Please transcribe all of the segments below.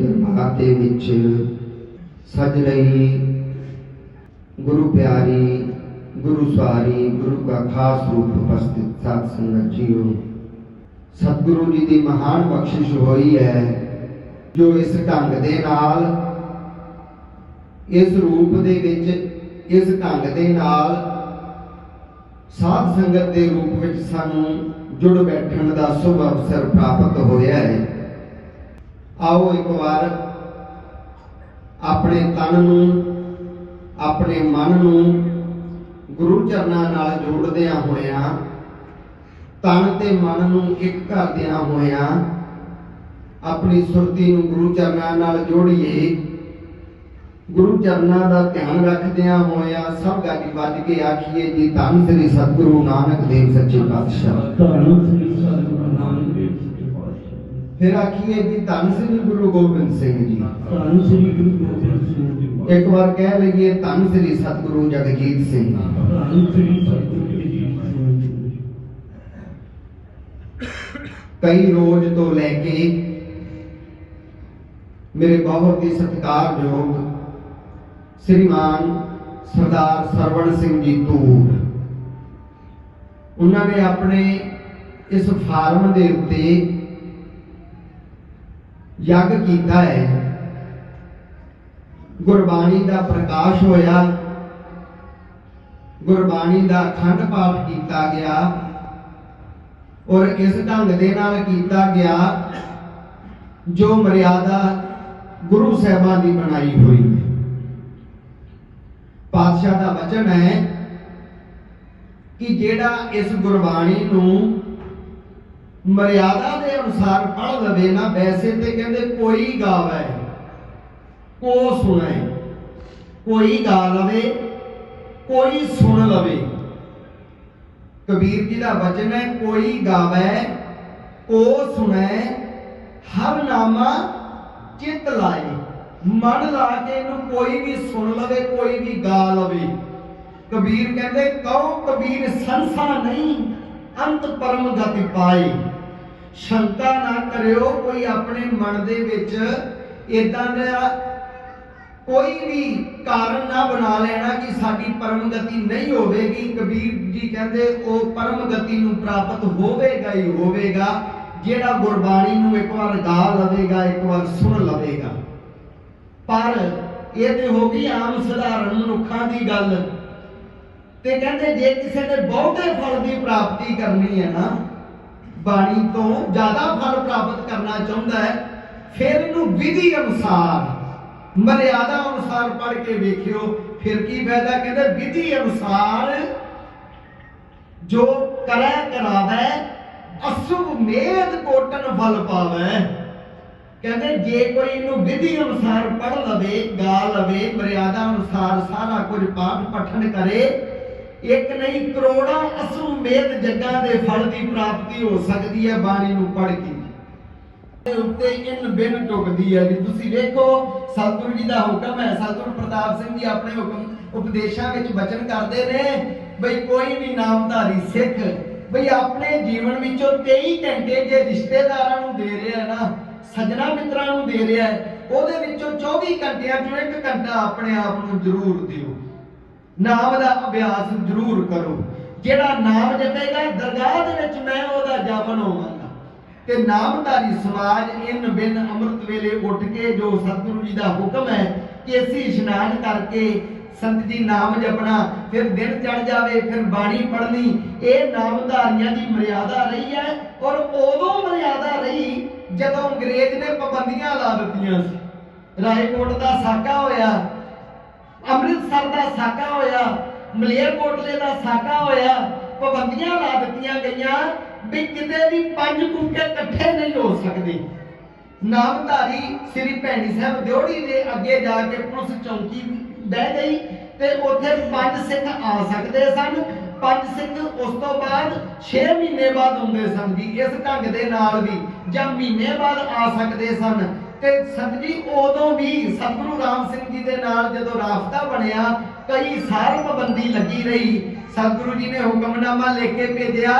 ਦਰਬਾਰ ਦੇ ਵਿੱਚ ਸਜ ਰਹੀ ਗੁਰੂ ਪਿਆਰੀ, ਗੁਰੂ ਸਵਾਰੀ ਗੁਰੂ ਦਾ ਖਾਸ ਰੂਪ ਉਪਸਥਿਤ ਸਾਧ ਸੰਗਤ ਜੀਓ। ਸਤਿਗੁਰੂ ਜੀ ਦੀ ਮਹਾਨ ਬਖਸ਼ਿਸ਼ ਹੋਈ ਹੈ, ਜੋ ਇਸ ਢੰਗ ਦੇ ਨਾਲ, ਇਸ ਰੂਪ ਦੇ ਵਿੱਚ, ਇਸ ਢੰਗ ਦੇ ਨਾਲ ਸਾਧ ਸੰਗਤ ਦੇ ਰੂਪ ਵਿੱਚ ਸਾਨੂੰ ਜੁੜ ਬੈਠਣ ਦਾ ਸੁਭ ਅਵਸਰ ਪ੍ਰਾਪਤ ਹੋਇਆ ਹੈ। ਆਓ ਇੱਕ ਵਾਰ ਆਪਣੇ ਤਨ ਨੂੰ, ਆਪਣੇ ਮਨ ਨੂੰ ਗੁਰੂ ਚਰਨਾਂ ਨਾਲ ਜੋੜਦਿਆਂ ਹੋਇਆਂ, ਤਨ ਤੇ ਮਨ ਨੂੰ ਇੱਕ ਕਰਦਿਆਂ ਹੋਇਆਂ ਆਪਣੀ ਸੁਰਤੀ ਨੂੰ ਗੁਰੂ ਚਰਨਾਂ ਨਾਲ ਜੋੜੀਏ। ਗੁਰੂ ਚਰਨਾਂ ਦਾ ਧਿਆਨ ਰੱਖਦਿਆਂ ਹੋਇਆ ਸਭ ਗਾਜੀ ਵੱਜ ਕੇ ਆਖੀਏ ਜੀ, ਧੰਨ ਸ੍ਰੀ ਸਤਿਗੁਰੂ ਨਾਨਕ ਦੇਵ ਸੱਚੇ ਪਾਤਸ਼ਾਹ। ਧੰਨ ਸ੍ਰੀ ਸਤਿਗੁਰੂ ਨਾਨਕ ਫਿਰ ਆਖੀਏ ਜੀ ਧੰਨ ਸ੍ਰੀ ਗੁਰੂ ਗੋਬਿੰਦ ਸਿੰਘ ਜੀ ਧੰਨ ਸ੍ਰੀ ਗੁਰੂ ਗੋਬਿੰਦ ਸਿੰਘ ਜੀ। ਇੱਕ ਵਾਰ ਕਹਿ ਲਈਏ ਧੰਨ ਸ੍ਰੀ ਸਤਿਗੁਰੂ ਜਗਜੀਤ ਸਿੰਘ ਧੰਨ ਸ੍ਰੀ ਸਤਿਗੁਰੂ ਜੀ ਮਹਾਰਾਜ। ਕਈ ਰੋਜ਼ ਤੋਂ ਲੈ ਕੇ ਮੇਰੇ ਬਹੁਤ ਹੀ ਸਤਿਕਾਰਯੋਗ ਸ੍ਰੀਮਾਨ ਸਰਦਾਰ ਸਰਵਣ ਸਿੰਘ ਜੀ ਤੂਰ ਉਹਨਾਂ ਨੇ ਆਪਣੇ ਇਸ ਫਾਰਮ ਦੇ ਉੱਤੇ ਯੱਗ ਕੀਤਾ ਹੈ। ਗੁਰਬਾਣੀ ਦਾ ਪ੍ਰਕਾਸ਼ ਹੋਇਆ। ਗੁਰਬਾਣੀ ਦਾ ਅਖੰਡ ਪਾਠ ਕੀਤਾ ਗਿਆ। ਔਰ ਇਸ ਢੰਗ ਦੇ ਨਾਲ ਕੀਤਾ ਗਿਆ ਜੋ ਮਰਿਆਦਾ ਗੁਰੂ ਸਾਹਿਬਾਂ ਦੀ ਬਣਾਈ ਹੋਈ ਹੈ। ਪਾਤਸ਼ਾਹ ਦਾ ਵਚਨ ਹੈ ਕਿ ਜਿਹੜਾ ਇਸ ਗੁਰਬਾਣੀ ਨੂੰ ਮਰਿਆਦਾ ਦੇ ਅਨੁਸਾਰ ਪੜ੍ਹ ਲਵੇ ਨਾ, ਵੈਸੇ ਤੇ ਕਹਿੰਦੇ ਕੋਈ ਗਾਵੇ, ਕੋ ਸੁਣੇ, ਕੋਈ ਗਾ ਲਵੇ, ਕੋਈ ਸੁਣ ਲਵੇ। ਕਬੀਰ ਜੀ ਦਾ ਵਚਨ ਹੈ, ਕੋਈ ਗਾਵੇ, ਕੋ ਸੁਣੇ, ਹਰ ਨਾਮਾ ਚਿੱਤ ਲਾਏ। ਮਨ ਲਾ ਕੇ ਇਹਨੂੰ ਕੋਈ ਵੀ ਸੁਣ ਲਵੇ, ਕੋਈ ਵੀ ਗਾ ਲਵੇ। ਕਬੀਰ ਕਹਿੰਦੇ, ਕਹੋ ਕਬੀਰ ਸੰਸਾ ਨਹੀਂ, ਅੰਤ ਪਰਮ ਗਤੀ ਪਾਏ। ਸ਼ੰਕਾ ਨਾ ਕਰਿਓ ਕੋਈ ਆਪਣੇ ਮਨ ਦੇ ਵਿੱਚ ਇਦਾਂ ਦਾ ਕੋਈ ਵੀ ਕਾਰਨ ਨਾ ਬਣਾ ਲੈਣਾ ਕਿ ਸਾਡੀ ਪਰਮ ਗਤੀ ਨਹੀਂ ਹੋਵੇਗੀ। ਕਬੀਰ ਜੀ ਕਹਿੰਦੇ, ਉਹ ਪਰਮ ਗਤੀ ਨੂੰ ਪ੍ਰਾਪਤ ਹੋਵੇਗਾ ਹੀ ਹੋਵੇਗਾ, ਜਿਹੜਾ ਗੁਰਬਾਣੀ ਨੂੰ ਇੱਕ ਵਾਰ ਗਾ ਲਵੇਗਾ, ਇੱਕ ਵਾਰ ਸੁਣ ਲਵੇਗਾ। ਪਰ ਇਹ ਤੇ ਹੋ ਗਈ ਆਮ ਸਧਾਰਨ ਮਨੁੱਖਾਂ ਦੀ ਗੱਲ। ਤੇ ਕਹਿੰਦੇ, ਜੇ ਕਿਸੇ ਨੇ ਬਹੁਤੇ ਫਲ ਦੀ ਪ੍ਰਾਪਤੀ ਕਰਨੀ ਹੈ ਨਾ ਬਾਣੀ ਤੋਂ ਜ਼ਿਆਦਾ ਫਲ ਪ੍ਰਾਪਤ ਕਰਨਾ ਚਾਹੁੰਦਾ ਹੈ, ਫਿਰ ਇਹਨੂੰ ਵਿਧੀ ਅਨੁਸਾਰ, ਮਰਿਆਦਾ ਅਨੁਸਾਰ ਪੜ੍ਹ ਕੇ ਵੇਖਿਓ, ਫਿਰ ਕੀ ਫਾਇਦਾ ਕਹਿੰਦੇ ਵਿਧੀ ਅਨੁਸਾਰ ਜੋ ਕਰੈ ਕਰਾਵੇ ਅਸੁਭ ਮੇਦ ਕੋਟਨ ਫਲ ਪਾਵੇ। ਕਹਿੰਦੇ ਜੇ ਕੋਈ ਇਹਨੂੰ ਵਿਧੀ ਅਨੁਸਾਰ ਪੜ੍ਹ ਲਵੇ, ਗਾ ਲਵੇ, ਮਰਿਆਦਾ ਅਨੁਸਾਰ ਸਾਰਾ ਕੁਝ ਪਾਠ ਪਠਨ ਕਰੇ ਇੱਕ ਨਹੀਂ, ਕਰੋੜਾਂ ਅਸੂ ਮੇਦ ਜੱਗਾਂ ਦੇ ਫਲ ਦੀ ਪ੍ਰਾਪਤੀ ਹੋ ਸਕਦੀ ਹੈ ਬਾਣੀ ਨੂੰ ਪੜ੍ਹ ਕੇ। ਦੇ ਉੱਤੇ ਇਨ ਬਿਨ ਟੁਕਦੀ ਹੈ ਜੀ। ਤੁਸੀਂ ਵੇਖੋ, ਸਤਿਗੁਰੂ ਜੀ ਦਾ ਹੁਕਮ ਹੈ, ਸਤਿਗੁਰੂ ਪ੍ਰਤਾਪ ਸਿੰਘ ਜੀ ਆਪਣੇ ਹੁਕਮ, ਉਪਦੇਸ਼ਾਂ ਵਿੱਚ ਬਚਨ ਕਰਦੇ ਨੇ, ਬਈ ਕੋਈ ਵੀ ਨਾਮਧਾਰੀ ਸਿੱਖ ਬਈ ਆਪਣੇ ਜੀਵਨ ਵਿੱਚੋਂ 23 ਘੰਟੇ ਜੇ ਰਿਸ਼ਤੇਦਾਰਾਂ ਨੂੰ ਦੇ ਰਿਹਾ ਹੈ ਨਾ, ਸੱਜਣਾ ਮਿੱਤਰਾਂ ਨੂੰ ਦੇ ਰਿਹਾ ਹੈ, ਉਹਦੇ ਵਿੱਚੋਂ 24 ਘੰਟਿਆਂ ਚੋਂ ਇੱਕ ਘੰਟਾ ਆਪਣੇ ਆਪ ਨੂੰ ਜ਼ਰੂਰ ਦਿਓ। ਨਾਮ ਦਾ ਅਭਿਆਸ ਜ਼ਰੂਰ ਕਰੋ। ਜਿਹੜਾ ਨਾਮ ਜਪੇਗਾ, ਦਰਗਾਹ ਦੇ ਵਿੱਚ ਮੈਂ ਉਹਦਾ ਜਪਨ ਹੋਵਾਂਗਾ। ਤੇ ਨਾਮਧਾਰੀ ਸਮਾਜ ਇਨ ਬਿਨ ਅੰਮ੍ਰਿਤ ਵੇਲੇ ਉੱਠ ਕੇ, ਜੋ ਸਤਿਗੁਰੂ ਜੀ ਦਾ ਹੁਕਮ ਹੈ ਕਿ ਅਸੀਂ ਇਸ਼ਨਾਨ ਕਰਕੇ ਸੰਤ ਜੀ ਨਾਮ ਜਪਣਾ, ਫਿਰ ਦਿਨ ਚੜ ਜਾਵੇ, ਫਿਰ ਬਾਣੀ ਪੜ੍ਹਨੀ, ਇਹ ਨਾਮਧਾਰੀਆਂ ਦੀ ਮਰਿਆਦਾ ਰਹੀ ਹੈ। ਔਰ ਉਦੋਂ ਮਰਿਆਦਾ ਰਹੀ ਜਦੋਂ ਅੰਗਰੇਜ਼ ਨੇ ਪਾਬੰਦੀਆਂ ਲਾ ਦਿੱਤੀਆਂ ਸੀ। ਰਾਏਕੋਟ ਦਾ ਸਾਕਾ ਹੋਇਆ ਅੰਮ੍ਰਿਤਸਰ ਦਾ ਸਾਕਾ ਹੋਇਆ, ਮਲੇਰਕੋਟਲੇ ਦਾ ਸਾਕਾ ਹੋਇਆ, ਪਾਬੰਦੀਆਂ ਲਾ ਦਿੱਤੀਆਂ ਗਈਆਂ ਵੀ ਕਿਤੇ ਵੀ ਪੰਜ ਕੁੱਕੇ ਇਕੱਠੇ ਨਹੀਂ ਹੋ ਸਕਦੇ। ਨਾਮਧਾਰੀ ਸ੍ਰੀ ਭੈਣੀ ਸਾਹਿਬ ਦਿਓੜੀ ਦੇ ਅੱਗੇ ਜਾ ਕੇ ਪੁਲਿਸ ਚੌਂਕੀ ਬਹਿ ਗਈ ਤੇ ਉੱਥੇ ਪੰਜ ਸਿੰਘ ਆ ਸਕਦੇ ਸਨ। ਪੰਜ ਸਿੰਘ ਉਸ ਤੋਂ ਬਾਅਦ 6 ਮਹੀਨੇ ਬਾਅਦ ਹੁੰਦੇ ਸਨ ਜੀ ਇਸ ਢੰਗ ਦੇ ਨਾਲ ਵੀ ਜਾਂ ਮਹੀਨੇ ਬਾਅਦ ਆ ਸਕਦੇ ਸਨ। ਤੇ ਸੰਤ ਉਦੋਂ ਵੀ ਸਤਿਗੁਰੂ ਰਾਮ ਸਿੰਘ ਜੀ ਦੇ ਨਾਲ ਜਦੋਂ ਰਾਫਤਾ ਬਣਿਆ, ਕਈ ਸਾਲ ਪਾਬੰਦੀ ਲੱਗੀ ਰਹੀ। ਸਤਿਗੁਰੂ ਜੀ ਨੇ ਹੁਕਮਨਾਮਾ ਲਿਖ ਕੇ ਭੇਜਿਆ,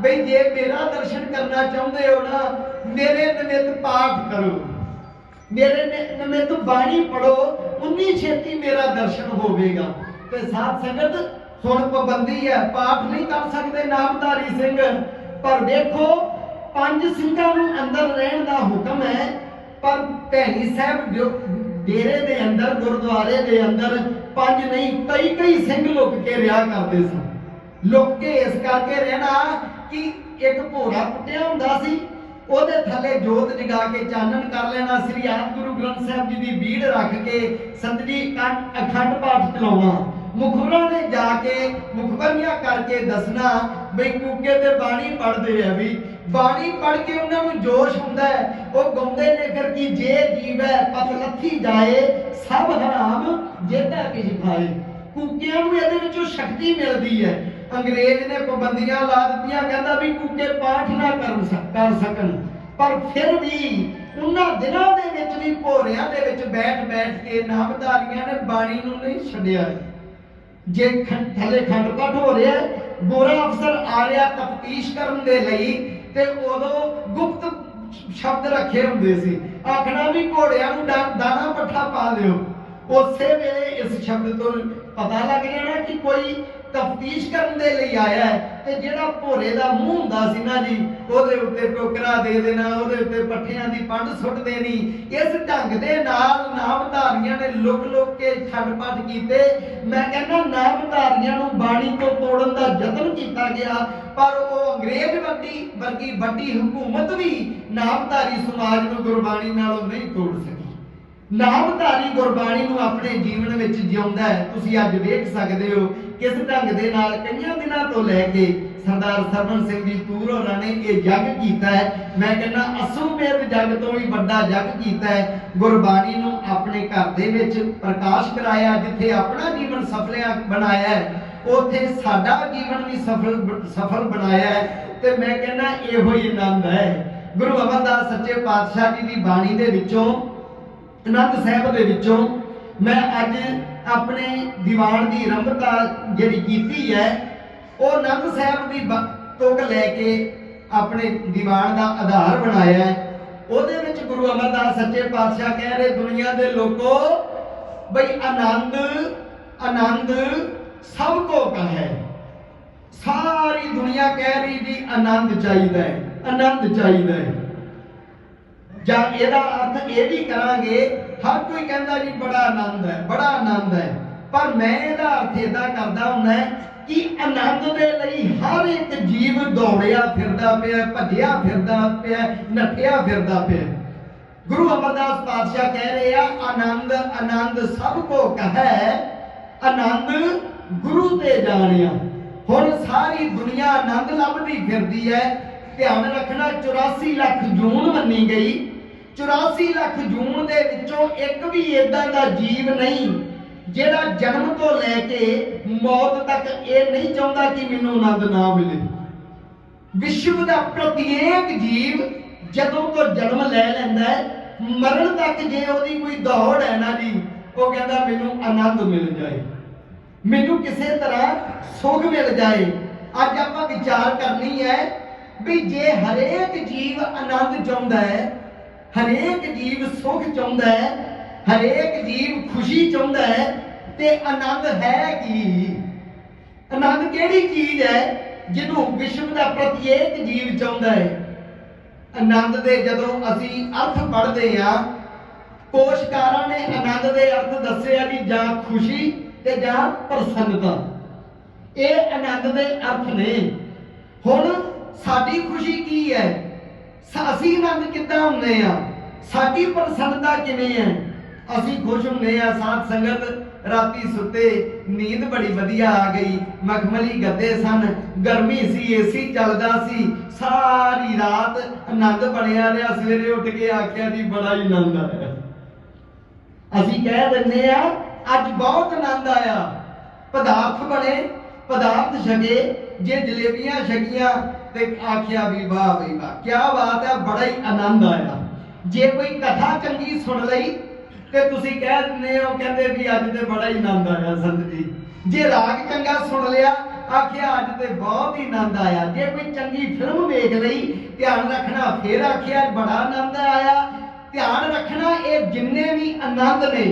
ਬਈ ਜੇ ਮੇਰਾ ਦਰਸ਼ਨ ਕਰਨਾ ਚਾਹੁੰਦੇ ਹੋ ਨਾ, ਮੇਰੇ ਨਿਮਿਤ ਪਾਠ ਕਰੋ। ਮੇਰੇ ਨਿਮਿਤ ਬਾਣੀ ਪੜੋ ਉਨੀ ਛੇਤੀ ਮੇਰਾ ਦਰਸ਼ਨ ਹੋਵੇਗਾ। ਤੇ ਸਾਧ ਸੰਗਤ ਹੁਣ ਪਾਬੰਦੀ ਹੈ, ਪਾਠ ਨਹੀਂ ਕਰ ਸਕਦੇ ਨਾਮਧਾਰੀ ਸਿੰਘ। ਪਰ ਦੇਖੋ, ਪੰਜ ਸਿੰਘਾਂ ਨੂੰ ਅੰਦਰ ਰਹਿਣ ਦਾ ਹੁਕਮ ਹੈ ਪਰ ਭੈਣੀ ਸਾਹਿਬ ਡੇਰੇ ਦੇ ਅੰਦਰ, ਗੁਰਦੁਆਰੇ ਦੇ ਅੰਦਰ ਪੰਜ ਨਹੀਂ, ਕਈ ਕਈ ਸਿੰਘ ਲੁਕ ਕੇ ਰਿਹਾ ਕਰਦੇ ਸਨ। ਲੁਕ ਕੇ ਇਸ ਕਰਕੇ ਰਹਿਣਾ ਕਿ ਇੱਕ ਭੋਰਾ ਕੁੱਟਿਆ ਹੁੰਦਾ ਸੀ, ਉਹਦੇ ਥੱਲੇ ਜੋਤ ਜਗਾ ਕੇ ਚਾਨਣ ਕਰ ਲੈਣਾ, ਸ੍ਰੀ ਆਦਿ ਗੁਰੂ ਗ੍ਰੰਥ ਸਾਹਿਬ ਜੀ ਦੀ ਬੀੜ ਰੱਖ ਕੇ ਸੰਤਰੀ ਅਖੰਡ ਪਾਠ ਚਲਾਉਣਾ। ਮੁਖਬਰਾਂ ਨੇ ਜਾ ਕੇ ਮੁਖਬਰੀਆਂ ਕਰਕੇ ਦੱਸਣਾ, ਬਈ ਕੂਕੇ ਤੇ ਬਾਣੀ ਪੜ੍ਹਦੇ ਆ ਵੀ ਬਾਣੀ ਪੜ ਕੇ ਉਹਨਾਂ ਨੂੰ ਜੋਸ਼ ਹੁੰਦਾ ਹੈ। ਉਹ ਗਾਉਂਦੇ ਨੇ ਫਿਰ ਕਿ ਜੇ ਜੀਵੈ ਪਤ ਲੱਥੀ ਜਾਏ ਸਭ ਹਰਾਮ ਜੇਤਾ ਕਿਛ ਖਾਏ ਕੂਕਿਆਂ ਨੂੰ ਇਹਦੇ ਵਿੱਚੋਂ ਸ਼ਕਤੀ ਮਿਲਦੀ ਹੈ। ਅੰਗਰੇਜ਼ ਨੇ ਪਾਬੰਦੀਆਂ ਲਾ ਦਿੱਤੀਆਂ ਕਹਿੰਦਾ ਵੀ ਕੂਕੇ ਪਾਠ ਨਾ ਕਰ ਕਰ ਸਕਣ। ਪਰ ਫਿਰ ਵੀ ਉਹਨਾਂ ਦਿਨਾਂ ਦੇ ਵਿੱਚ ਵੀ ਭੋਰਿਆਂ ਦੇ ਵਿੱਚ ਬੈਠ ਬੈਠ ਕੇ ਨਾਮਧਾਰੀਆਂ ਨੇ ਬਾਣੀ ਨੂੰ ਨਹੀਂ ਛੱਡਿਆ। ਜੇ ਥੱਲੇ ਖੰਡ ਪਾਠ ਹੋ ਰਿਹਾ ਹੈ, ਗੋਰਾ ਅਫਸਰ ਆ ਰਿਹਾ ਤਫਤੀਸ਼ ਕਰਨ ਦੇ ਲਈ ਤੇ ਉਦੋਂ ਗੁਪਤ ਸ਼ਬਦ ਰੱਖੇ ਹੁੰਦੇ ਸੀ। ਆਖਣਾ ਵੀ ਘੋੜਿਆਂ ਨੂੰ ਦਾਣਾ ਪੱਠਾ ਪਾ ਲਿਓ। ਉਸੇ ਵੇਲੇ ਇਸ ਸ਼ਬਦ ਤੋਂ ਪਤਾ ਲੱਗ ਜਾਣਾ ਕਿ ਕੋਈ ਤਫਤੀਸ਼ ਕਰਨ ਦੇ ਲਈ ਆਇਆ ਹੈ ਤੇ ਜਿਹੜਾ ਭੋਰੇ ਦਾ ਮੂੰਹ ਹੁੰਦਾ ਸੀ ਨਾ ਜੀ, ਉਹਦੇ ਉੱਤੇ ਟੋਕਰਾ ਦੇ ਦੇਣਾ, ਉਹਦੇ ਉੱਤੇ ਪੱਠਿਆਂ ਦੀ ਪੰਡ ਸੁੱਟ ਦੇਣੀ, ਇਸ ਢੰਗ ਦੇ ਨਾਲ ਨਾਮਧਾਰੀਆਂ ਨੇ ਲੁਕ ਲੁਕ ਕੇ ਛੱਡ ਪੱਟ ਕੀਤੇ। ਮੈਂ ਕਹਿੰਦਾ ਨਾਮਧਾਰੀਆਂ ਨੂੰ ਬਾਣੀ ਤੋਂ ਤੋੜਨ ਦਾ ਯਤਨ ਕੀਤਾ ਗਿਆ। ਪਰ ਉਹ ਅੰਗਰੇਜ਼ ਵੱਡੀ ਵਰਗੀ ਵੱਡੀ ਹਕੂਮਤ ਵੀ ਨਾਮਧਾਰੀ ਸਮਾਜ ਨੂੰ ਗੁਰਬਾਣੀ ਨਾਲੋਂ ਨਹੀਂ ਤੋੜ ਸਕੀ। ਨਾਮਧਾਰੀ ਗੁਰਬਾਣੀ ਨੂੰ ਆਪਣੇ ਜੀਵਨ ਵਿੱਚ ਜਿਉਂਦਾ ਹੈ, ਤੁਸੀਂ ਅੱਜ ਵੇਖ ਸਕਦੇ ਹੋ ਕਿਸ ਢੰਗ ਦੇ ਨਾਲ ਕਈਆਂ ਦਿਨਾਂ ਤੋਂ ਲੈ ਕੇ ਸਰਦਾਰ ਸਰਵਨ ਸਿੰਘ ਜੀ ਤੂਰ ਹੋਰਾਂ ਨੇ ਇਹ ਜੱਗ ਕੀਤਾ ਹੈ। ਮੈਂ ਕਹਿੰਦਾ ਅਸੂ ਜੱਗ ਤੋਂ ਵੀ ਵੱਡਾ ਜੱਗ ਕੀਤਾ ਹੈ। ਗੁਰਬਾਣੀ ਨੂੰ ਆਪਣੇ ਘਰ ਦੇ ਵਿੱਚ ਪ੍ਰਕਾਸ਼ ਕਰਾਇਆ, ਜਿੱਥੇ ਆਪਣਾ ਜੀਵਨ ਸਫਲਿਆ ਬਣਾਇਆ ਹੈ। ਉੱਥੇ ਸਾਡਾ ਜੀਵਨ ਵੀ ਸਫਲ ਸਫਲ ਬਣਾਇਆ ਹੈ ਤੇ ਮੈਂ ਕਹਿੰਦਾ ਇਹੋ ਹੀ ਆਨੰਦ ਹੈ। ਗੁਰੂ ਅਮਰਦਾਸ ਸੱਚੇ ਪਾਤਸ਼ਾਹ ਜੀ ਦੀ ਬਾਣੀ ਦੇ ਵਿੱਚੋਂ ਅਨੰਦ ਸਾਹਿਬ ਦੇ ਵਿੱਚੋਂ ਮੈਂ ਅੱਜ ਆਪਣੇ ਦੀਵਾਨ ਦੀ ਰੰਭਤਾ ਜਿਹੜੀ ਕੀਤੀ ਹੈ, ਉਹ ਅਨੰਦ ਸਾਹਿਬ ਦੀ ਬ- ਤੁਕ ਲੈ ਕੇ ਆਪਣੇ ਦੀਵਾਨ ਦਾ ਆਧਾਰ ਬਣਾਇਆ ਹੈ। ਉਹਦੇ ਵਿੱਚ ਗੁਰੂ ਅਮਰਦਾਸ ਸੱਚੇ ਪਾਤਸ਼ਾਹ ਕਹਿ ਰਹੇ ਦੁਨੀਆ ਦੇ ਲੋਕੋ, ਬਈ ਆਨੰਦ ਆਨੰਦ ਸਭ ਕੋ ਕਹੈ ਸਾਰੀ ਦੁਨੀਆ ਕਹਿ ਰਹੀ ਜੀ ਆਨੰਦ ਚਾਹੀਦਾ ਹੈ, ਆਨੰਦ ਚਾਹੀਦਾ ਹੈ। ਜਾਂ ਇਹਦਾ ਅਰਥ ਇਹ ਵੀ ਕਰਾਂਗੇ, ਹਰ ਕੋਈ ਕਹਿੰਦਾ ਜੀ ਬੜਾ ਆਨੰਦ ਹੈ, ਬੜਾ ਆਨੰਦ ਹੈ। ਪਰ ਮੈਂ ਇਹਦਾ ਅਰਥ ਇਹਦਾ ਕਰਦਾ ਹੁੰਦਾ ਕਿ ਆਨੰਦ ਦੇ ਲਈ ਹਰ ਇੱਕ ਜੀਵ ਦੌੜਿਆ ਫਿਰਦਾ ਪਿਆ, ਭੱਜਿਆ ਫਿਰਦਾ ਪਿਆ, ਨੱਠਿਆ ਫਿਰਦਾ ਪਿਆ। ਗੁਰੂ ਅਮਰਦਾਸ ਪਾਤਸ਼ਾਹ ਕਹਿ ਰਹੇ ਆ, ਆਨੰਦ ਆਨੰਦ ਸਭ ਕੋ ਕਹੈ, ਆਨੰਦ ਗੁਰੂ ਤੇ ਜਾਣਿਆ। ਹੁਣ ਸਾਰੀ ਦੁਨੀਆ ਆਨੰਦ ਲੱਭਦੀ ਫਿਰਦੀ ਹੈ ਧਿਆਨ ਰੱਖਣਾ 84 ਲੱਖ ਜੂਨ ਮੰਨੀ ਗਈ। 84 ਲੱਖ ਜੂਨ ਦੇ ਵਿੱਚੋਂ ਇੱਕ ਵੀ ਇਦਾਂ ਦਾ ਜੀਵ ਨਹੀਂ, ਜਿਹੜਾ ਜਨਮ ਤੋਂ ਲੈ ਕੇ ਮੌਤ ਤੱਕ ਇਹ ਨਹੀਂ ਚਾਹੁੰਦਾ ਕਿ ਮੈਨੂੰ ਆਨੰਦ ਨਾ ਮਿਲੇ। ਵਿਸ਼ਵ ਦਾ ਪ੍ਰਤੀਕ ਜੀਵ ਜਦੋਂ ਤੋਂ ਜਨਮ ਲੈ ਲੈਂਦਾ ਹੈ ਮਰਨ ਤੱਕ ਜੇ ਉਹਦੀ ਕੋਈ ਦੌੜ ਹੈ ਨਾ ਜੀ, ਉਹ ਕਹਿੰਦਾ ਮੈਨੂੰ ਆਨੰਦ ਮਿਲ ਜਾਏ। ਮੈਨੂੰ ਕਿਸੇ ਤਰ੍ਹਾਂ ਸੁਖ ਮਿਲ ਜਾਏ। ਅੱਜ ਆਪਾਂ ਵਿਚਾਰ ਕਰਨੀ ਹੈ ਵੀ ਜੇ ਹਰੇਕ ਜੀਵ ਆਨੰਦ ਚਾਹੁੰਦਾ ਹੈ, ਹਰੇਕ ਜੀਵ ਸੁਖ ਚਾਹੁੰਦਾ ਹੈ, ਹਰੇਕ ਜੀਵ ਖੁਸ਼ੀ ਚਾਹੁੰਦਾ ਹੈ, ਤੇ ਆਨੰਦ ਹੈ ਕੀ? ਆਨੰਦ ਕਿਹੜੀ ਚੀਜ਼ ਹੈ ਜਿਹਨੂੰ ਵਿਸ਼ਵ ਦਾ ਪ੍ਰਤੀਕ ਜੀਵ ਚਾਹੁੰਦਾ ਹੈ? ਆਨੰਦ ਦੇ ਜਦੋਂ ਅਸੀਂ ਅਰਥ ਪੜ੍ਹਦੇ ਆ ਕੋਸ਼ਕਾਰਾਂ ਨੇ ਆਨੰਦ ਦੇ ਅਰਥ ਦੱਸਿਆ ਜੀ ਜਾਂ ਖੁਸ਼ੀ ਤੇ ਜਾਂ ਪ੍ਰਸੰਨਤਾ। ਇਹ ਆਨੰਦ ਦੇ ਅਰਥ ਨੇ। ਹੁਣ ਸਾਡੀ ਖੁਸ਼ੀ ਕੀ ਹੈ? ਅਸੀਂ ਆਨੰਦ ਕਿੱਦਾਂ ਹੁੰਦੇ ਆ ਸਾਡੀ ਪ੍ਰਸੰਨਤਾ ਕਿਵੇਂ ਹੈ? ਅਸੀਂ ਖੁਸ਼ ਹੁੰਦੇ ਆ ਸਾਧ ਸੰਗਤ ਰਾਤੀ ਸੁੱਤੇ, ਨੀਂਦ ਬੜੀ ਵਧੀਆ ਆ ਗਈ, ਮਖਮਲੀ ਗੱਦੇ ਸਨ, ਗਰਮੀ ਸੀ, ਏਸੀ ਚੱਲਦਾ ਸੀ, ਸਾਰੀ ਰਾਤ ਆਨੰਦ ਬਣਿਆ ਰਿਹਾ, ਸਵੇਰੇ ਉੱਠ ਕੇ ਆਖਿਆ ਜੀ, ਬੜਾ ਹੀ ਆਨੰਦ ਆਇਆ। ਅਸੀਂ ਕਹਿ ਦਿੰਦੇ ਆ ਅੱਜ ਬਹੁਤ ਆਨੰਦ ਆਇਆ। ਪਦਾਰਥ ਬਣੇ, ਪਦਾਰਥ ਛਗੇ ਜੇ ਜਲੇਬੀਆਂ ਛਕੀਆਂ ਤੇ ਆਖਿਆ ਵੀ ਵਾਹ ਵੀ ਵਾਹ ਕੀ ਬਾਤ ਹੈ, ਬੜਾ ਹੀ ਆਨੰਦ ਆਇਆ। ਜੇ ਕੋਈ ਕਥਾ ਚੰਗੀ ਸੁਣ ਲਈ ਤੇ ਤੁਸੀਂ ਕਹਿ ਦਿੰਦੇ ਹੋ, ਕਹਿੰਦੇ ਵੀ ਅੱਜ ਤੇ ਬੜਾ ਹੀ ਆਨੰਦ ਆਇਆ ਸੰਤ ਜੀ। ਜੇ ਰਾਗ ਚੰਗਾ ਸੁਣ ਲਿਆ, ਆਖਿਆ ਅੱਜ ਤੇ ਬਹੁਤ ਹੀ ਆਨੰਦ ਆਇਆ। ਜੇ ਕੋਈ ਚੰਗੀ ਫਿਲਮ ਵੇਖ ਲਈ, ਧਿਆਨ ਰੱਖਣਾ, ਫੇਰ ਆਖਿਆ ਬੜਾ ਆਨੰਦ ਆਇਆ। ਧਿਆਨ ਰੱਖਣਾ, ਇਹ ਜਿੰਨੇ ਵੀ ਆਨੰਦ ਨੇ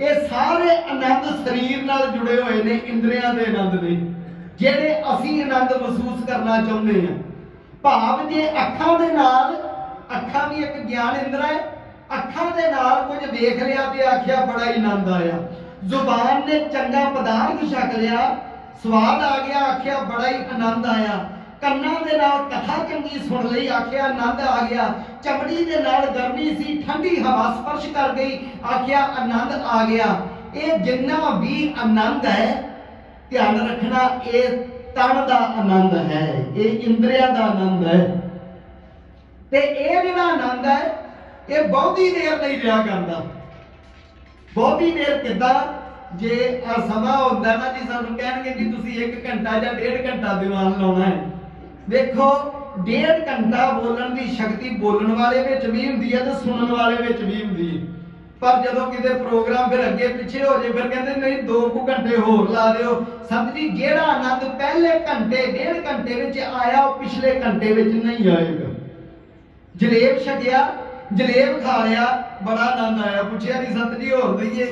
ਇਹ ਸਾਰੇ ਆਨੰਦ ਸਰੀਰ ਨਾਲ ਜੁੜੇ ਹੋਏ ਨੇ, ਇੰਦਰੀਆਂ ਦੇ ਆਨੰਦ ਨੇ ਜਿਹੜੇ ਅਸੀਂ ਆਨੰਦ ਮਹਿਸੂਸ ਕਰਨਾ ਚਾਹੁੰਦੇ ਹਾਂ। ਭਾਵ ਜੇ ਅੱਖਾਂ ਦੇ ਨਾਲ, ਅੱਖਾਂ ਵੀ ਇੱਕ ਗਿਆਨ ਇੰਦਰਾ ਹੈ, ਅੱਖਾਂ ਦੇ ਨਾਲ ਕੁਝ ਵੇਖ ਲਿਆ ਤੇ ਆਖਿਆ, ਬੜਾ ਹੀ ਆਨੰਦ ਆਇਆ। ਜ਼ੁਬਾਨ ਨੇ ਚੰਗਾ ਪਦਾਰਥ ਛਕ ਲਿਆ, ਸਵਾਦ ਆ ਗਿਆ, ਆਖਿਆ, ਬੜਾ ਹੀ ਆਨੰਦ ਆਇਆ। ਕੰਨਾਂ ਦੇ ਨਾਲ ਕਥਾ ਚੰਗੀ ਸੁਣ ਲਈ ਆਖਿਆ, ਆਨੰਦ ਆ ਗਿਆ। ਚਮੜੀ ਦੇ ਨਾਲ ਗਰਮੀ ਸੀ, ਠੰਡੀ ਹਵਾ ਸਪਰਸ਼ ਕਰ ਗਈ। ਆਖਿਆ, ਆਨੰਦ ਆ ਗਿਆ। ਇਹ ਜਿੰਨਾ ਵੀ ਆਨੰਦ ਹੈ, ਧਿਆਨ ਰੱਖਣਾ, ਇਹ ਤਨ ਦਾ ਆਨੰਦ ਹੈ, ਇਹ ਇੰਦਰੀਆਂ ਦਾ ਆਨੰਦ ਹੈ। ਤੇ ਇਹ ਜਿਹੜਾ ਆਨੰਦ ਹੈ, ਇਹ ਬਹੁਤੀ ਦੇਰ ਨਹੀਂ ਰਿਹਾ ਕਰਦਾ। ਬਹੁਤੀ ਦੇਰ ਕਿੱਦਾਂ? ਜੇ ਆ ਸਮਾਂ ਹੁੰਦਾ ਨਾ ਜੀ, ਸਾਨੂੰ ਕਹਿਣਗੇ ਕਿ ਤੁਸੀਂ 1 ਘੰਟਾ ਜਾਂ 1.5 ਘੰਟਾ ਦੀਵਾਨ ਲਾਉਣਾ ਹੈ। ਵੇਖੋ ਡੇਢ ਘੰਟਾ ਬੋਲਣ ਦੀ ਸ਼ਕਤੀ ਬੋਲਣ ਵਾਲੇ ਵਿੱਚ ਵੀ ਹੁੰਦੀ ਹੈ ਤੇ ਸੁਣਨ ਵਾਲੇ ਵਿੱਚ ਵੀ ਹੁੰਦੀ ਹੈ। ਪਰ ਜਦੋਂ ਕਿਤੇ ਪ੍ਰੋਗਰਾਮ ਫਿਰ ਅੱਗੇ ਪਿੱਛੇ ਹੋ ਜੇ, ਫਿਰ ਕਹਿੰਦੇ ਨਹੀਂ 2 ਘੰਟੇ ਹੋਰ ਲਾ ਦਿਓ। ਸੰਤ ਜੀ, ਜਿਹੜਾ ਆਨੰਦ ਪਹਿਲੇ ਘੰਟੇ, ਡੇਢ ਘੰਟੇ ਵਿੱਚ ਆਇਆ, ਉਹ ਪਿਛਲੇ ਘੰਟੇ ਵਿੱਚ ਨਹੀਂ ਆਏਗਾ। ਜਲੇਬ ਛਕਿਆ, ਜਲੇਬ ਖਾ ਲਿਆ, ਬੜਾ ਆਨੰਦ ਆਇਆ। ਪੁੱਛਿਆ ਨਹੀਂ ਸੰਤ ਜੀ, ਹੋਰ ਦਈਏ।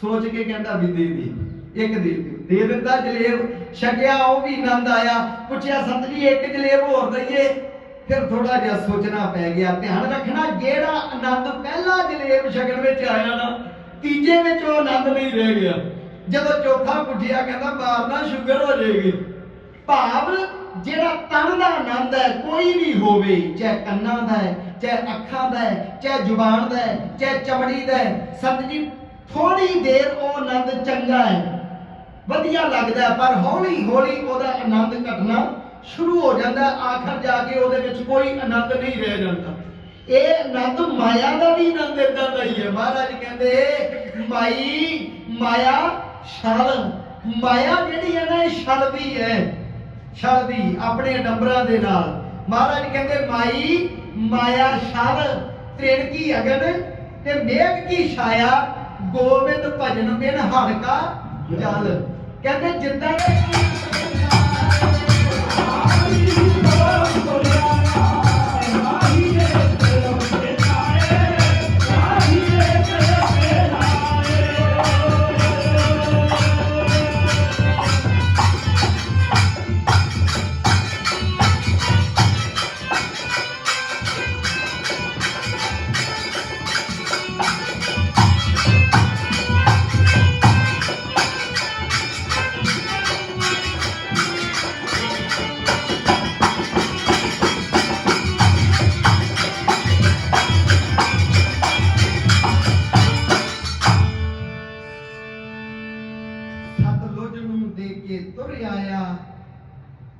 ਸੋਚ ਕੇ ਕਹਿੰਦਾ ਵੀ ਦੇ ਦੇ, ਇੱਕ ਦੇ ਦਿਓ ਦੇ ਦਿੱਤਾ ਜਲੇਬ, ਛਕਿਆ, ਉਹ ਵੀ ਆਨੰਦ ਆਇਆ। ਪੁੱਛਿਆ, ਸੰਤ ਜੀ, ਇੱਕ ਜਲੇਬ ਹੋਰ ਦਈਏ? ਫਿਰ ਥੋੜਾ ਜਿਹਾ ਸੋਚਣਾ ਪੈ ਗਿਆ। ਧਿਆਨ ਰੱਖਣਾ, ਜਿਹੜਾ ਆਨੰਦ ਪਹਿਲਾ ਜਲੇਬ ਛਕਣ ਵਿੱਚ ਆਇਆ ਨਾ, ਤੀਜੇ ਵਿੱਚ ਉਹ ਆਨੰਦ ਨਹੀਂ ਰਹਿ ਗਿਆ। ਜਦੋਂ ਚੌਥਾ ਪੁੱਛਿਆ ਕਹਿੰਦਾ ਮਾਰਨਾ ਸ਼ੂਗਰ ਹੋ ਜਾਏਗੀ। ਭਾਵ ਜਿਹੜਾ ਤਨ ਦਾ ਆਨੰਦ ਹੈ, ਕੋਈ ਵੀ ਹੋਵੇ, ਚਾਹੇ ਕੰਨਾਂ ਦਾ ਹੈ, ਚਾਹੇ ਅੱਖਾਂ ਦਾ ਹੈ, ਚਾਹੇ ਜ਼ੁਬਾਨ ਦਾ ਹੈ, ਚਾਹੇ ਚਮੜੀ ਦਾ ਹੈ, ਸੰਤ ਜੀ ਥੋੜੀ ਦੇਰ ਉਹ ਆਨੰਦ ਚੰਗਾ ਹੈ। ਵਧੀਆ ਲੱਗਦਾ ਪਰ ਹੌਲੀ ਹੌਲੀ ਉਹਦਾ ਆਨੰਦ ਘਟਣਾ ਸ਼ੁਰੂ ਹੋ ਜਾਂਦਾ ਆਖਰ ਜਾ ਕੇ ਉਹਦੇ ਵਿੱਚ ਕੋਈ ਆਨੰਦ ਨਹੀਂ ਰਹਿ ਜਾਂਦਾ। ਇਹ ਆਨੰਦ ਮਾਇਆ ਦਾ ਵੀ ਆਨੰਦ ਇਦਾਂ ਦਾ ਹੀ ਹੈ। ਮਹਾਰਾਜ ਕਹਿੰਦੇ, ਮਾਈ, ਮਾਇਆ, ਛਲ। ਮਾਇਆ ਜਿਹੜੀ ਹੈ ਨਾ, ਇਹ ਛਲਦੀ ਹੈ। ਛਲਦੀ ਆਪਣੇ ਡੰਬਰਾਂ ਦੇ ਨਾਲ। ਮਹਾਰਾਜ ਕਹਿੰਦੇ, ਮਾਈ, ਮਾਇਆ, ਛਲ ਤ੍ਰਿਣਕੀ ਅਗਨ ਤੇ ਮੇਘ ਕੀ ਛਾਇਆ, ਗੋਬਿੰਦ ਭਜਨ ਬਿਨ ਹੜਕਾ ਜਲ। ਕਹਿੰਦੇ ਜਿੱਦਾਂ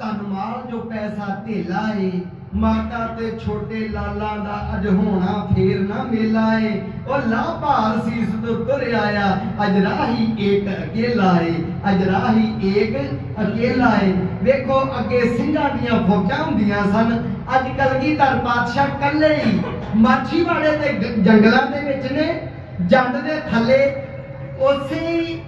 ਧਨ ਮਾਲ ਜੋ ਪੈਸਾ ਧੇਲਾ ਏ, ਮਾਤਾ ਤੇ ਛੋਟੇ ਲਾਲਾਂ ਦਾ ਅਜ ਹੋਣਾ ਫੇਰ ਨਾ ਮੇਲਾ ਏ। ਉਹ ਲਾ ਭਾਰ ਸੀਸ ਤੋਂ ਤੁਰ ਆਇਆ, ਅਜ ਰਾਹੀ ਏਕ ਅਕੇਲਾ ਏ, ਅਜ ਰਾਹੀ ਏਕ ਅਕੇਲਾ ਏ। ਵੇਖੋ, ਅੱਗੇ ਸਿੰਘਾਂ ਦੀਆਂ ਫੌਜਾਂ ਹੁੰਦੀਆਂ ਸਨ। ਅੱਜ ਕਲਗੀਧਰ ਪਾਤਸ਼ਾਹ ਕੱਲੇ ਹੀ ਮਾਛੀ ਵਾਲੇ ਤੇ ਜੰਗਲਾਂ ਦੇ ਵਿੱਚ ਨੇ, ਜੰਡ ਦੇ ਥੱਲੇ। ਉਸੇ ਹੀ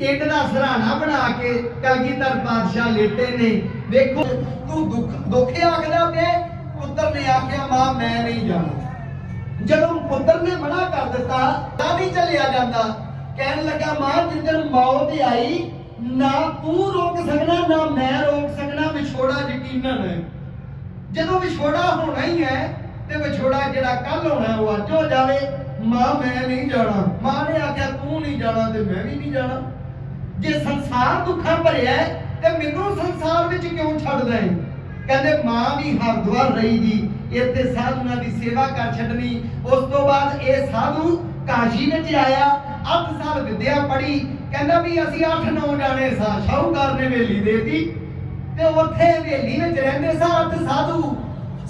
ਇੱਟ ਦਾ ਸਰਾਣਾ ਬਣਾ ਕੇ ਕਲਗੀਧਰ ਪਾਤਸ਼ਾਹ ਲੇਟੇ ਨੇ। ਵੇਖੋ ਤੂੰ ਦੁੱਖ ਦੁੱਖੇ ਆਖਦਾ ਪਿਆ ਪੁੱਤਰ ਨੇ ਆਖਿਆ ਮਾਂ ਮੈਂ ਨਹੀਂ ਜਾਣਾ। ਜਦੋਂ ਪੁੱਤਰ ਨੇ ਮਨਾ ਕਰ ਦਿੱਤਾ ਤਾਂ ਵੀ ਚੱਲਿਆ ਜਾਂਦਾ। ਕਹਿਣ ਲੱਗਾ ਮਾਂ ਜਿੱਦਣ ਮੌਤ ਆਈ ਨਾ ਤੂੰ ਰੋਕ ਸਕਣਾ ਨਾ ਮੈਂ ਰੋਕ ਸਕਣਾ ਵਿਛੋੜਾ ਯਕੀਨਨ ਹੈ। ਜਦੋਂ ਵਿਛੋੜਾ ਹੋਣਾ ਹੀ ਹੈ ਤੇ ਵਿਛੋੜਾ ਜਿਹੜਾ ਕੱਲ ਹੋਣਾ ਉਹ ਅੱਜ ਹੋ ਜਾਵੇ। ਮਾਂ ਮੈਂ ਨਹੀਂ ਜਾਣਾ। ਮਾਂ ਨੇ ਆਖਿਆ ਤੂੰ ਨਹੀਂ ਜਾਣਾ ਤੇ ਮੈਂ ਵੀ ਨਹੀਂ ਜਾਣਾ। ਜੇ ਸੰਸਾਰ ਦੁੱਖਾਂ ਭਰਿਆ ਹੈ, ਤੇ ਮੈਨੂੰ ਸੰਸਾਰ ਵਿੱਚ ਕਿਉਂ ਛੱਡਦਾ ਹੈ ਕਹਿੰਦੇ, ਮਾਂ ਵੀ ਹਰਦੁਆਰ ਰਹੀ ਦੀ ਇੱਥੇ ਸਾਧੂਆਂ ਦੀ ਸੇਵਾ ਕਰ ਛੱਡਣੀ। ਉਸ ਤੋਂ ਬਾਅਦ ਇਹ ਸਾਧੂ ਕਾਸ਼ੀ ਵਿੱਚ ਆਇਆ 8 ਸਾਲ ਵਿਦਿਆ ਪੜ੍ਹੀ। ਕਹਿੰਦਾ ਵੀ ਅਸੀਂ 8-9 ਜਾਣੇ ਸਾਂ, ਸ਼ਾਹੂਕਾਰ ਨੇ ਵੇਲੀ ਦੇਤੀ। ਤੇ ਉੱਥੇ ਹਵੇਲੀ ਵਿੱਚ ਰਹਿੰਦੇ ਸਾਂ ਅੱਠ ਸਾਧੂ।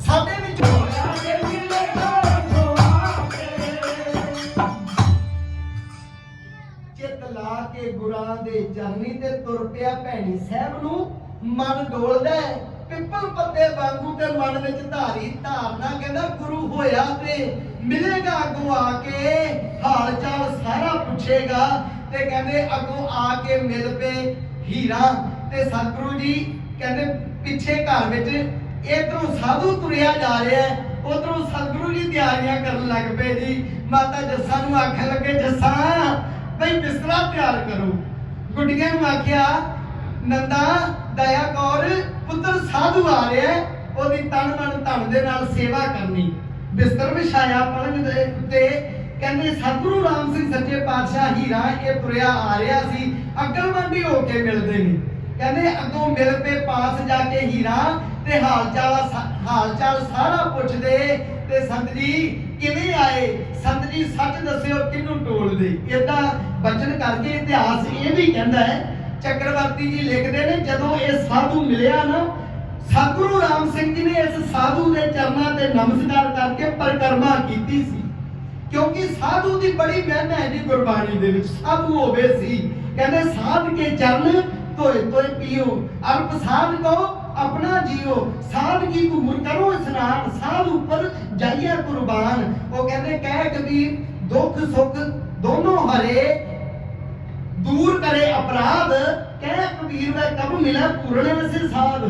ਸਾਡੇ ਵਿੱਚ ਚਿੱਤ ਕੇ ਗੁਰਾਂ ਦੇ ਚਰਨੀ ਤੇ ਤੁਰ ਪਿਆ ਭੈਣੀ ਸਾਹਿਬ ਨੂੰ। ਮਨ ਡੋਲਦਾ ਹੈ। ਪਿੱਪਲ ਪੱਤੇ ਵਾਂਗੂ ਤੇ ਮਨ ਵਿੱਚ ਧਾਰੀ ਧਾਰਨਾ ਕਹਿੰਦਾ, ਗੁਰੂ ਹੋਇਆ ਤੇ ਮਿਲੇਗਾ ਅੱਗੋਂ ਆ ਕੇ, ਹਾਲ ਚਾਲ ਸਾਰਾ ਪੁੱਛੇਗਾ। ਤੇ ਕਹਿੰਦੇ, ਅੱਗੋਂ ਆ ਕੇ ਮਿਲ ਪਏ ਹੀਰਾ। ਤੇ ਸਤਿਗੁਰੂ ਜੀ ਕਹਿੰਦੇ, ਪਿੱਛੇ ਘਰ ਵਿੱਚ ਇਧਰੋਂ ਸਾਧੂ ਤੁਰਿਆ ਜਾ ਰਿਹਾ ਹੈ। ਉਧਰੋਂ ਸਤਿਗੁਰੂ ਜੀ ਤਿਆਰੀਆਂ ਕਰਨ ਲੱਗ ਪਏ ਜੀ। ਮਾਤਾ ਜੱਸਾ ਨੂੰ ਆਖਣ ਲੱਗੇ, ਜੱਸਾ ਬਈ ਬਿਸਤਰਾ ਤਿਆਰ ਕਰੋ। ਗੁੱਡੀਆਂ ਨੂੰ ਆਖਿਆ, ਨੰਦਾ, ਦਇਆ ਕੌਰ, ਪੁੱਤਰ ਸਾਧੂ ਆ ਰਿਹਾ ਉਹਦੀ ਤਨ ਮਨ ਧਨ ਦੇ ਨਾਲ ਸੇਵਾ ਕਰਨੀ। ਬਿਸਤਰ ਵਿਛਾਇਆ ਪਲੰਗ ਦੇ ਉੱਤੇ, ਕਹਿੰਦੇ, ਸਤਿਗੁਰੂ ਰਾਮ ਸਿੰਘ ਸੱਚੇ ਪਾਤਸ਼ਾਹ ਹੀਰਾ, ਇਹ ਤੁਰਿਆ ਆ ਰਿਹਾ ਸੀ ਅਕਲਮੰਦੀ ਹੋ ਕੇ ਮਿਲਦੇ ਨੇ। ਕਹਿੰਦੇ, ਅੱਗੋਂ ਮਿਲ ਪਏ ਪਾਸ ਜਾ ਕੇ ਹੀਰਾ ਤੇ ਹਾਲ ਚਾਲ ਹਾਲ ਚਾਲ ਸਾਰਾ ਪੁੱਛਦੇ ਤੇ ਸੰਤ ਜੀ ਕਿਵੇਂ ਆਏ? ਸੰਤ ਜੀ, ਸੱਚ ਦੱਸਿਓ, ਕਿਹਨੂੰ ਟੋਲਦੇ? ਇਦਾਂ ਬਚਨ ਕਰਕੇ ਇਤਿਹਾਸ ਇਹ ਵੀ ਕਹਿੰਦਾ ਹੈ, ਚੱਕਰਵਰਤੀ ਜੀ ਲਿਖਦੇ ਨੇ, ਜਦੋਂ ਇਹ ਸਾਧੂ ਮਿਲਿਆ ਨਾ, ਸਤਿਗੁਰੂ ਰਾਮ ਸਿੰਘ ਜੀ ਨੇ ਇਸ ਸਾਧੂ ਦੇ ਚਰਨਾਂ ਤੇ ਨਮਸਕਾਰ ਕਰਕੇ ਪਰਿਕਰਮਾ ਕੀਤੀ ਸੀ। ਕਿਉਂਕਿ ਸਾਧੂ ਦੀ ਬੜੀ ਮਹਿਮਾ ਹੈ ਜੀ ਗੁਰਬਾਣੀ ਦੇ ਵਿੱਚ। ਸਾਧੂ ਹੋਵੇ ਸੀ। ਕਹਿੰਦੇ, ਸਾਧ ਕੇ ਚਰਨ ਧੋਏ ਧੋਏ ਪੀਓ, ਅਰਪ ਸਾਧ ਕੋ ਆਪਣਾ ਜੀਓ ਸਾਧ ਕੀ ਕਰੋ ਇਸਨਾਨ, ਸਾਧ ਉੱਪਰ ਜਾਈਏ ਕੁਰਬਾਨ। ਉਹ ਕਹਿੰਦੇ, ਕਹਿ ਕਬੀਰ, ਦੁੱਖ ਸੁੱਖ ਦੋਨੋਂ ਹਰੇ, ਦੂਰ ਕਰੇ ਅਪਰਾਧ। ਕਹਿ ਕਬੀਰ ਦਾ ਕਬ ਮਿਲਾ ਪੂਰਨ ਵਸੇ ਸਾਧ।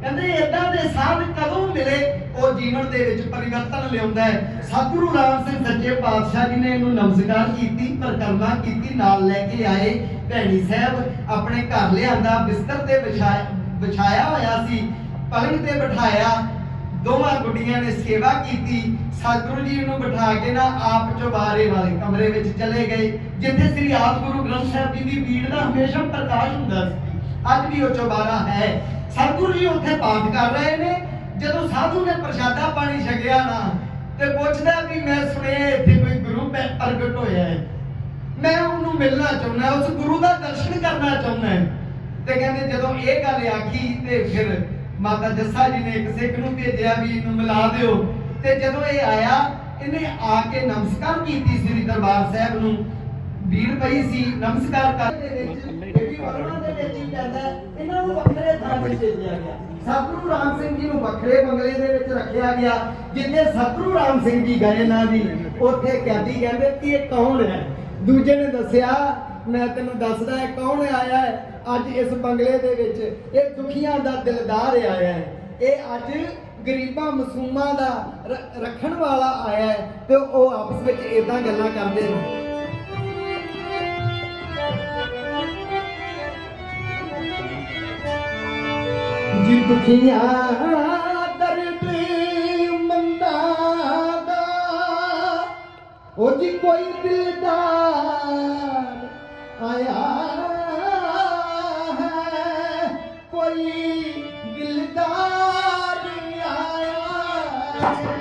ਕਹਿੰਦੇ ਇਦਾਂ ਦੇ ਸਾਧ ਕਦੋਂ ਮਿਲੇ? ਉਹ ਜੀਵਨ ਦੇ ਵਿੱਚ ਪਰਿਵਰਤਨ ਲਿਆਉਂਦਾ ਹੈ। ਸਤਿਗੁਰੂ ਰਾਮ ਸਿੰਘ ਸੱਚੇ ਪਾਤਸ਼ਾਹ ਜੀ ਨੇ ਇਹਨੂੰ ਨਮਸਕਾਰ ਕੀਤੀ, ਪਰਿਕਰਮਾ ਕੀਤੀ, ਨਾਲ ਲੈ ਕੇ ਆਏ। ਭੈਣੀ ਸਾਹਿਬ ਆਪਣੇ ਘਰ ਲਿਆਂਦਾ, ਬਿਸਤਰ ਤੇ ਵਿਛਾਇਆ ਵਿਛਾਇਆ ਹੋਇਆ ਸੀ, ਪਲੰਗ ਤੇ ਬਿਠਾਇਆ, ਦੋਵਾਂ ਗੁੱਡੀਆਂ ਨੇ ਸੇਵਾ ਕੀਤੀ, ਸਤਿਗੁਰੂ ਜੀ ਨੂੰ ਬਿਠਾ ਕੇ ਨਾ ਆਪ ਚੁਬਾਰੇ ਵਾਲੇ ਕਮਰੇ ਵਿੱਚ ਚਲੇ ਗਏ, ਜਿੱਥੇ ਸ੍ਰੀ ਆਦਿ ਗੁਰੂ ਗ੍ਰੰਥ ਸਾਹਿਬ ਜੀ ਦੀ ਬੀੜ ਦਾ ਹਮੇਸ਼ਾ ਪ੍ਰਕਾਸ਼ ਹੁੰਦਾ ਸੀ। ਅੱਜ ਵੀ ਉਹ ਚੁਬਾਰਾ ਹੈ। ਸਤਿਗੁਰੂ ਜੀ ਉੱਥੇ ਪਾਠ ਕਰ ਰਹੇ ਨੇ, ਜਦੋਂ ਸਾਧੂ ਨੇ ਪ੍ਰਸ਼ਾਦਾ ਪਾਣੀ ਛਕਿਆ ਨਾ, ਤੇ ਪੁੱਛਦਾ ਵੀ ਮੈਂ ਸੁਣਿਆ ਇੱਥੇ ਕੋਈ ਗੁਰੂ ਪ੍ਰਗਟ ਹੋਇਆ ਹੈ। ਮੈਂ ਉਹਨੂੰ ਮਿਲਣਾ ਚਾਹੁੰਦਾ, ਉਸ ਗੁਰੂ ਦਾ ਦਰਸ਼ਨ ਕਰਨਾ ਚਾਹੁੰਦਾ ਤੇ ਕਹਿੰਦੇ ਜਦੋਂ ਇਹ ਗੱਲ ਆਖੀ ਤੇ ਫਿਰ ਮਾਤਾ ਜੱਸਾ ਜੀ ਨੇ ਇੱਕ ਸਿੱਖ ਨੂੰ ਭੇਜਿਆ ਵੀ ਇਹਨੂੰ ਮਿਲਾ ਦਿਓ। ਤੇ ਜਦੋਂ ਇਹ ਆਇਆ ਇਹਨੇ ਆ ਕੇ ਨਮਸਕਾਰ ਕੀਤੀ ਸ੍ਰੀ ਦਰਬਾਰ ਸਾਹਿਬ ਨੂੰ। ਭੀੜ ਪਈ ਸੀ ਨਮਸਕਾਰ ਕਰ ਦੇ ਵਿੱਚ ਇਹ ਵੀ ਵਰਣਾ ਦੇ ਵਿੱਚ ਹੀ ਪੈਂਦਾ ਹੈ। ਇਹਨਾਂ ਨੂੰ ਵੱਖਰੇ ਥਾਂ ਤੇ ਭੇਜਿਆ ਗਿਆ। ਸਤਿਗੁਰੂ ਰਾਮ ਸਿੰਘ ਜੀ ਨੂੰ ਵੱਖਰੇ ਬੰਗਲੇ ਦੇ ਵਿੱਚ ਰੱਖਿਆ ਗਿਆ ਜਿੱਥੇ ਸਤਿਗੁਰੂ ਰਾਮ ਸਿੰਘ ਜੀ ਗਏ ਨਾ ਜੀ। ਉੱਥੇ ਕੈਦੀ ਕਹਿੰਦੇ ਕਿ ਇਹ ਕੌਣ ਹੈ? ਦੂਜੇ ਨੇ ਦੱਸਿਆ ਮੈਂ ਤੈਨੂੰ ਦੱਸਦਾ ਕੌਣ ਆਇਆ ਹੈ? ਅੱਜ ਇਸ ਬੰਗਲੇ ਦੇ ਵਿੱਚ ਇਹ ਦੁਖੀਆਂ ਦਾ ਦਿਲਦਾਰ ਆਇਆ ਹੈ। ਇਹ ਅੱਜ ਗਰੀਬਾਂ ਮਸੂਮਾਂ ਦਾ ਰੱਖਣ ਵਾਲਾ ਆਇਆ ਹੈ ਤੇ ਉਹ ਆਪਸ ਵਿੱਚ ਇਦਾਂ ਗੱਲਾਂ ਕਰਦੇ ਨੇ। ਜੀ ਦੁਖੀਆਂ ਮੰਦਾ ਉਹ ਜੀ ਕੋਈ ਦਿਲਦਾਰ ਆਇਆ कोई दिलदार आया।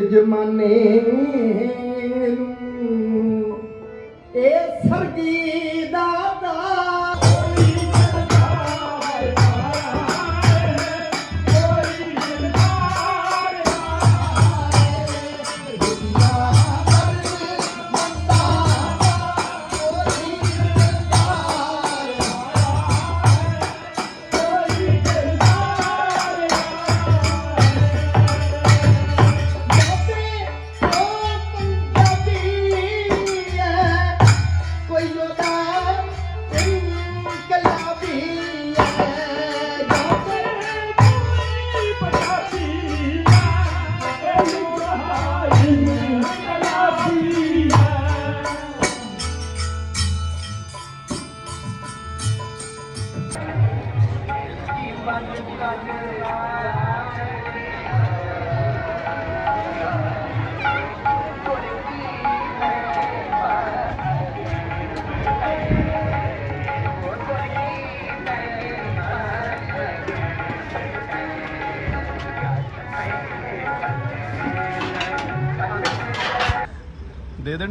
ਜਮਾਨੇ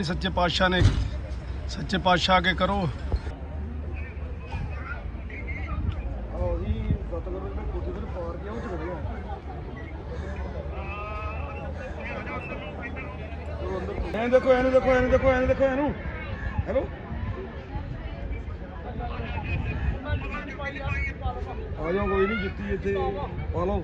ਸੱਚੇ ਪਾਤਸ਼ਾਹ ਨੇ ਸੱਚੇ ਪਾਤਸ਼ਾਹ ਅੱਗੇ ਕਰੋ। ਐਨ ਦੇਖੋ ਐਨ ਦੇਖੋ ਐਨ ਦੇਖੋ ਐਨ ਦੇਖੋ ਇਹਨੂੰ ਹੈਲੋ? ਆ ਜਾਓ, ਕੋਈ ਨਹੀਂ, ਜੁੱਤੀ ਇੱਥੇ ਪਾ ਲਓ।